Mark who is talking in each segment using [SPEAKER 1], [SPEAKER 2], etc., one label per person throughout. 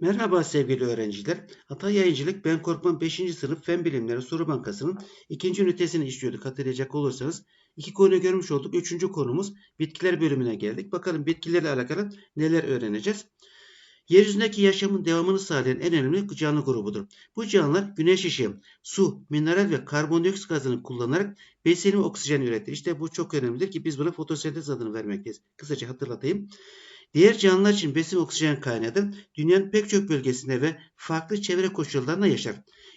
[SPEAKER 1] Merhaba sevgili öğrenciler. Hatay Yayıncılık Ben Korkmam 5. sınıf Fen Bilimleri Soru Bankası'nın ikinci ünitesini işliyorduk hatırlayacak olursanız. iki konu görmüş olduk. Üçüncü konumuz bitkiler bölümüne geldik. Bakalım bitkilerle alakalı neler öğreneceğiz. Yeryüzündeki yaşamın devamını sağlayan en önemli canlı grubudur. Bu canlılar güneş ışığı, su, mineral ve karbondioksit gazını kullanarak besin ve oksijen üretir. İşte bu çok önemlidir ki biz buna fotosentez adını vermekteyiz. Kısaca hatırlatayım. Diğer canlılar için besin oksijen kaynağıdır. Dünyanın pek çok bölgesinde ve farklı çevre koşullarında yaşar.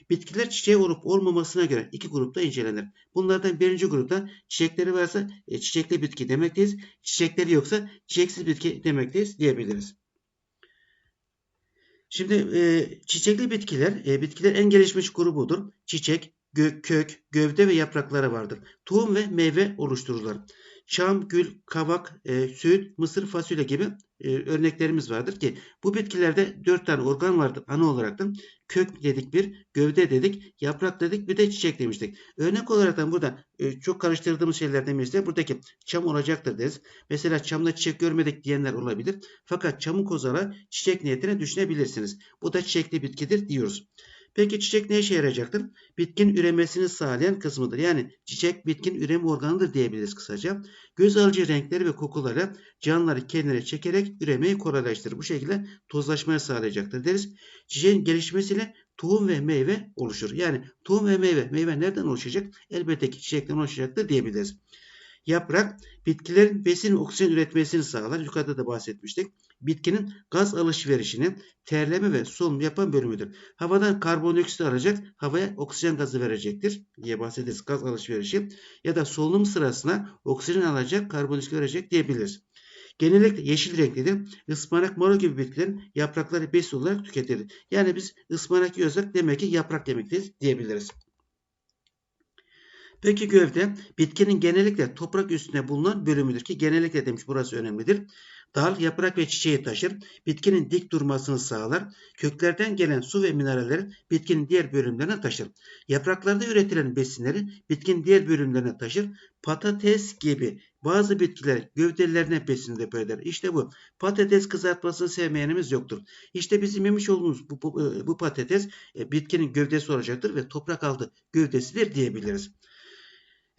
[SPEAKER 1] Bitkiler çiçeği olup olmamasına göre iki grupta incelenir. Bunlardan birinci grupta çiçekleri varsa e, çiçekli bitki demekteyiz. Çiçekleri yoksa çiçeksiz bitki demekteyiz diyebiliriz. Şimdi e, çiçekli bitkiler, e, bitkiler en gelişmiş grubudur. Çiçek, gö kök, gövde ve yaprakları vardır. Tohum ve meyve oluştururlar çam, gül, kavak, e, süt, mısır, fasulye gibi e, örneklerimiz vardır ki bu bitkilerde dört tane organ vardır ana olarak da kök dedik bir, gövde dedik, yaprak dedik bir de çiçek demiştik. Örnek olarak da burada e, çok karıştırdığımız şeylerden birisi buradaki çam olacaktır deriz. Mesela çamda çiçek görmedik diyenler olabilir. Fakat çamın kozala çiçek niyetine düşünebilirsiniz. Bu da çiçekli bitkidir diyoruz. Peki çiçek ne işe yarayacaktır? Bitkin üremesini sağlayan kısmıdır. Yani çiçek bitkin üreme organıdır diyebiliriz kısaca. Göz alıcı renkleri ve kokuları canlıları kendine çekerek üremeyi kolaylaştırır. Bu şekilde tozlaşmayı sağlayacaktır deriz. Çiçeğin gelişmesiyle tohum ve meyve oluşur. Yani tohum ve meyve, meyve nereden oluşacak? Elbette ki çiçekten oluşacaktır diyebiliriz. Yaprak bitkilerin besin ve oksijen üretmesini sağlar. Yukarıda da bahsetmiştik. Bitkinin gaz alışverişini terleme ve solunum yapan bölümüdür. Havadan karbondioksit alacak, havaya oksijen gazı verecektir diye bahsederiz. Gaz alışverişi ya da solunum sırasına oksijen alacak, karbondioksit verecek diyebiliriz. Genellikle yeşil renklidir. Ispanak, marul gibi bitkilerin yaprakları besin olarak tüketilir. Yani biz ıspanak yiyorsak demek ki yaprak demekteyiz diyebiliriz. Peki gövde bitkinin genellikle toprak üstünde bulunan bölümüdür ki genellikle demiş burası önemlidir. Dal, yaprak ve çiçeği taşır. Bitkinin dik durmasını sağlar. Köklerden gelen su ve mineralleri bitkinin diğer bölümlerine taşır. Yapraklarda üretilen besinleri bitkinin diğer bölümlerine taşır. Patates gibi bazı bitkiler gövdelerine besin depo eder. İşte bu. Patates kızartmasını sevmeyenimiz yoktur. İşte bizim yemiş olduğumuz bu, bu, bu patates e, bitkinin gövdesi olacaktır ve toprak altı gövdesidir diyebiliriz.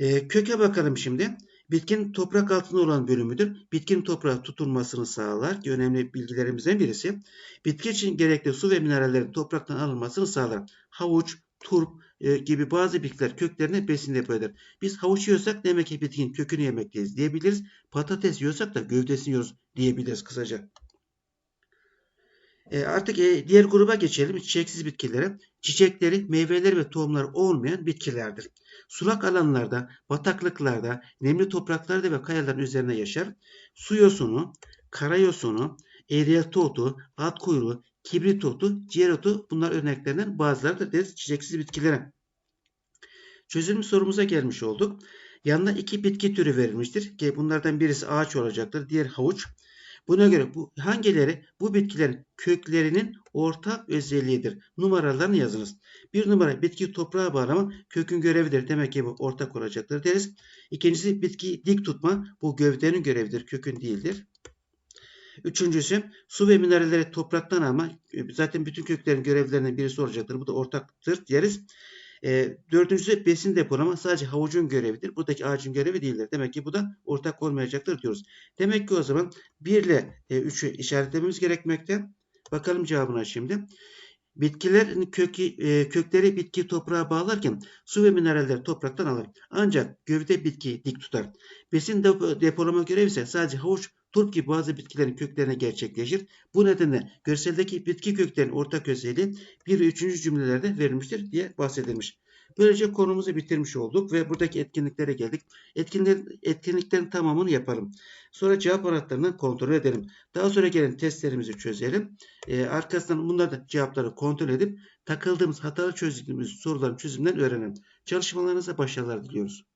[SPEAKER 1] E, köke bakalım şimdi. Bitkin toprak altında olan bölümüdür. Bitkin toprağa tutunmasını sağlar ki önemli bilgilerimizden birisi. Bitki için gerekli su ve minerallerin topraktan alınmasını sağlar. Havuç, turp e, gibi bazı bitkiler köklerine besin depo. Biz havuç yiyorsak demek ki bitkinin kökünü yemekteyiz diyebiliriz. Patates yiyorsak da gövdesini yiyoruz diyebiliriz kısaca. E, artık e, diğer gruba geçelim. Çiçeksiz bitkilere. Çiçekleri, meyveleri ve tohumları olmayan bitkilerdir. Sulak alanlarda, bataklıklarda, nemli topraklarda ve kayaların üzerine yaşar. Su yosunu, kara yosunu, eğriyelti otu, at kuyruğu, kibrit otu, ciğer otu bunlar örneklerinden bazılarıdır deriz çiçeksiz bitkilere. Çözülmüş sorumuza gelmiş olduk. Yanına iki bitki türü verilmiştir bunlardan birisi ağaç olacaktır. Diğer havuç. Buna göre bu hangileri bu bitkilerin köklerinin ortak özelliğidir? Numaralarını yazınız. Bir numara bitki toprağa bağlama kökün görevidir. Demek ki bu ortak olacaktır deriz. İkincisi bitki dik tutma. Bu gövdenin görevidir. Kökün değildir. Üçüncüsü su ve mineralleri topraktan alma. Zaten bütün köklerin görevlerinden birisi olacaktır. Bu da ortaktır deriz. E, dördüncüsü besin depolama sadece havucun görevidir. Buradaki ağacın görevi değildir. Demek ki bu da ortak olmayacaktır diyoruz. Demek ki o zaman 1 ile e, 3'ü işaretlememiz gerekmekte. Bakalım cevabına şimdi. Bitkilerin kökü, e, kökleri bitki toprağa bağlarken su ve mineraller topraktan alır. Ancak gövde bitkiyi dik tutar. Besin depo, depolama görevi ise sadece havuç turp gibi bazı bitkilerin köklerine gerçekleşir. Bu nedenle görseldeki bitki köklerinin ortak özelliği 1 ve 3. cümlelerde verilmiştir diye bahsedilmiş. Böylece konumuzu bitirmiş olduk ve buradaki etkinliklere geldik. Etkinliklerin, etkinliklerin tamamını yapalım. Sonra cevap anahtarını kontrol edelim. Daha sonra gelen testlerimizi çözelim. Ee, arkasından bunları cevapları kontrol edip takıldığımız hatalı çözdüğümüz soruların çözümlerini öğrenelim. Çalışmalarınıza başarılar diliyoruz.